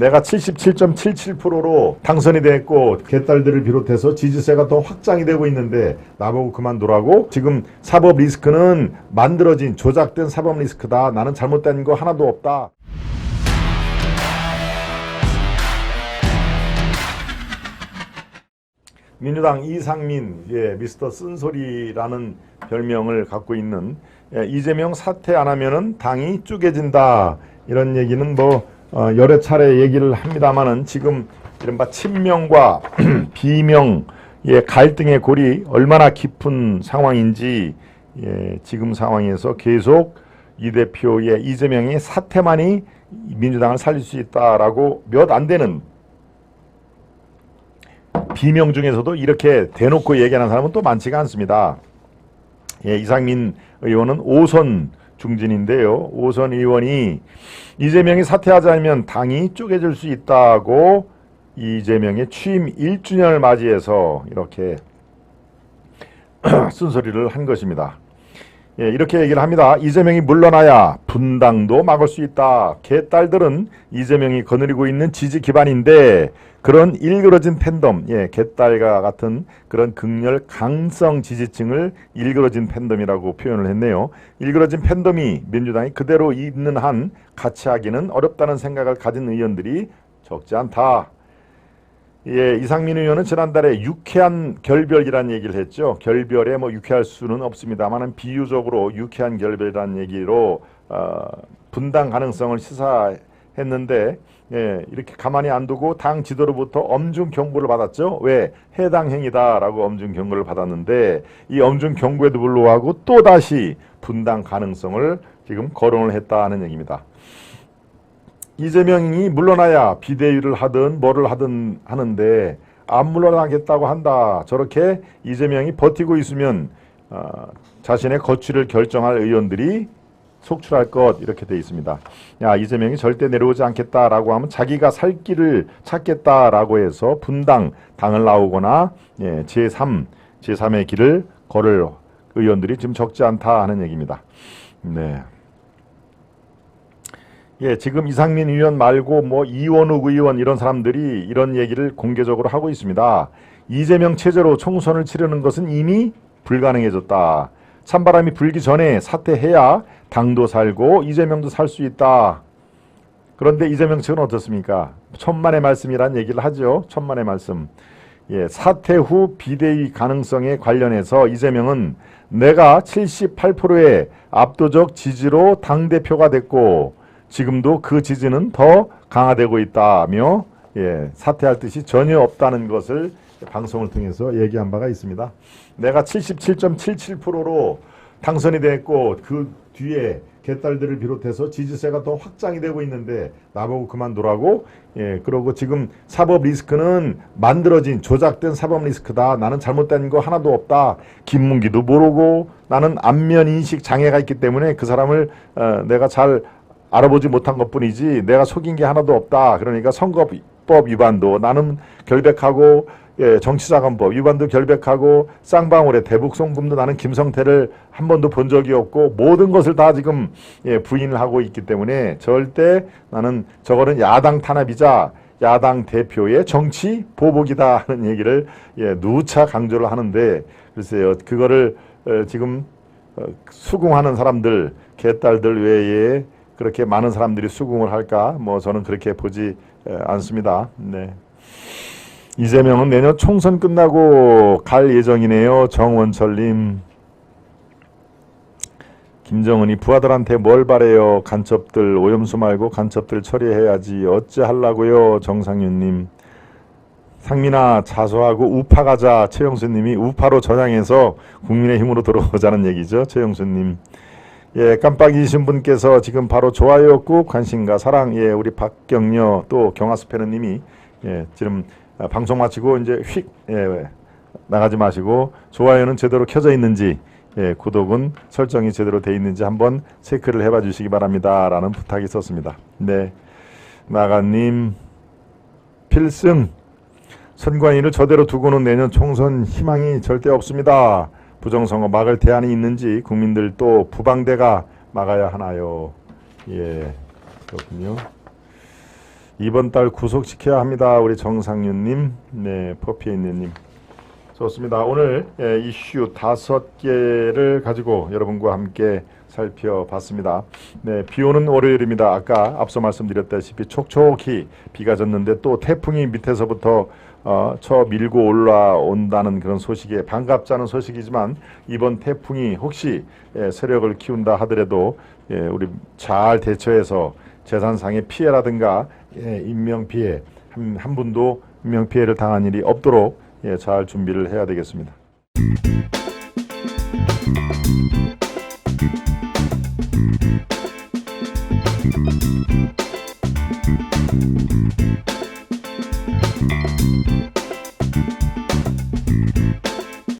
내가 77.77%로 당선이 됐고 개딸들을 비롯해서 지지세가 더 확장이 되고 있는데 나보고 그만두라고? 지금 사법 리스크는 만들어진 조작된 사법 리스크다. 나는 잘못된 거 하나도 없다. 민주당 이상민 예, 미스터 쓴소리라는 별명을 갖고 있는 예, 이재명 사퇴 안 하면은 당이 쪼개진다. 이런 얘기는 뭐 어, 여러 차례 얘기를 합니다만은 지금 이른바 친명과 비명 예, 갈등의 골이 얼마나 깊은 상황인지 예, 지금 상황에서 계속 이 대표의 이재명이 사퇴만이 민주당을 살릴 수 있다라고 몇 안 되는 비명 중에서도 이렇게 대놓고 얘기하는 사람은 또 많지가 않습니다. 예, 이상민 의원은 5선 중진인데요. 5선 의원이 이재명이 사퇴하자면 당이 쪼개질 수 있다고 이재명의 취임 1주년을 맞이해서 이렇게 쓴소리를 한 것입니다. 예, 이렇게 얘기를 합니다. 이재명이 물러나야 분당도 막을 수 있다. 개딸들은 이재명이 거느리고 있는 지지 기반인데 그런 일그러진 팬덤, 예, 개딸과 같은 그런 극렬 강성 지지층을 일그러진 팬덤이라고 표현을 했네요. 일그러진 팬덤이 민주당이 그대로 있는 한 같이 하기는 어렵다는 생각을 가진 의원들이 적지 않다. 예, 이상민 의원은 지난달에 유쾌한 결별이라는 얘기를 했죠. 결별에 뭐 유쾌할 수는 없습니다만은 비유적으로 유쾌한 결별이라는 얘기로 어, 분당 가능성을 시사했는데 예, 이렇게 가만히 안 두고 당 지도로부터 엄중 경고를 받았죠. 왜 해당 행위다라고 엄중 경고를 받았는데 이 엄중 경고에도 불구하고 또 다시 분당 가능성을 지금 거론을 했다는 얘기입니다. 이재명이 물러나야 비대위를 하든 뭐를 하든 하는데 안 물러나겠다고 한다. 저렇게 이재명이 버티고 있으면 어, 자신의 거취를 결정할 의원들이 속출할 것 이렇게 돼 있습니다. 야 이재명이 절대 내려오지 않겠다라고 하면 자기가 살 길을 찾겠다라고 해서 분당 당을 나오거나 예, 제3 제3의 길을 걸을 의원들이 지금 적지 않다 하는 얘기입니다. 네. 예, 지금 이상민 의원 말고 뭐 이원욱 의원 이런 사람들이 이런 얘기를 공개적으로 하고 있습니다. 이재명 체제로 총선을 치르는 것은 이미 불가능해졌다. 찬바람이 불기 전에 사퇴해야 당도 살고 이재명도 살 수 있다. 그런데 이재명 측은 어떻습니까? 천만의 말씀이란 얘기를 하죠. 천만의 말씀. 예, 사퇴 후 비대위 가능성에 관련해서 이재명은 내가 78%의 압도적 지지로 당대표가 됐고 지금도 그 지지는 더 강화되고 있다며 예, 사퇴할 뜻이 전혀 없다는 것을 방송을 통해서 얘기한 바가 있습니다. 내가 77.77%로 당선이 됐고 그 뒤에 개딸들을 비롯해서 지지세가 더 확장이 되고 있는데 나보고 그만두라고? 예 그러고 지금 사법 리스크는 만들어진 조작된 사법 리스크다. 나는 잘못된 거 하나도 없다. 김문기도 모르고 나는 안면 인식 장애가 있기 때문에 그 사람을 어, 내가 잘 알아보지 못한 것 뿐이지 내가 속인 게 하나도 없다. 그러니까 선거법 위반도 나는 결백하고 예, 정치자금법 위반도 결백하고 쌍방울의 대북 송금도 나는 김성태를 한 번도 본 적이 없고 모든 것을 다 지금 예, 부인을 하고 있기 때문에 절대 나는 저거는 야당 탄압이자 야당 대표의 정치 보복이다 하는 얘기를 예, 누차 강조를 하는데 글쎄요 그거를 어, 지금 어, 수긍하는 사람들 개딸들 외에 그렇게 많은 사람들이 수긍을 할까? 뭐 저는 그렇게 보지 에, 않습니다. 네. 이재명은 내년 총선 끝나고 갈 예정이네요. 정원철님. 김정은이 부하들한테 뭘 바래요? 간첩들 오염수 말고 간첩들 처리해야지. 어찌 하려고요? 정상윤님. 상민아 자수하고 우파 가자. 최영수님이 우파로 전향해서 국민의힘으로 들어오자는 얘기죠. 최영수님. 예, 깜빡이신 분께서 지금 바로 좋아요 꾹 관심과 사랑 예, 우리 박경녀 또 경화스페너님이 예, 지금 아, 방송 마치고 이제 휙 예, 나가지 마시고 좋아요는 제대로 켜져 있는지 예, 구독은 설정이 제대로 돼 있는지 한번 체크를 해봐 주시기 바랍니다 라는 부탁이 있었습니다. 네, 나가님 필승 선관위를 저대로 두고는 내년 총선 희망이 절대 없습니다. 부정선거 막을 대안이 있는지 국민들 또 부방대가 막아야 하나요? 예, 그렇군요. 이번 달 구속시켜야 합니다. 우리 정상윤님, 네, 퍼피에이님. 좋습니다. 오늘 예, 이슈 다섯 개를 가지고 여러분과 함께 살펴봤습니다. 네, 비 오는 월요일입니다. 아까 앞서 말씀드렸다시피 촉촉히 비가 졌는데 또 태풍이 밑에서부터 어, 쳐 밀고 올라온다는 그런 소식에 않은 소식이지만 이번 태풍이 혹시 예, 세력을 키운다 하더라도 예, 우리 잘 대처해서 재산상의 피해라든가 예, 인명 피해 한, 한 분도 인명 피해를 당한 일이 없도록 예, 잘 준비를 해야 되겠습니다.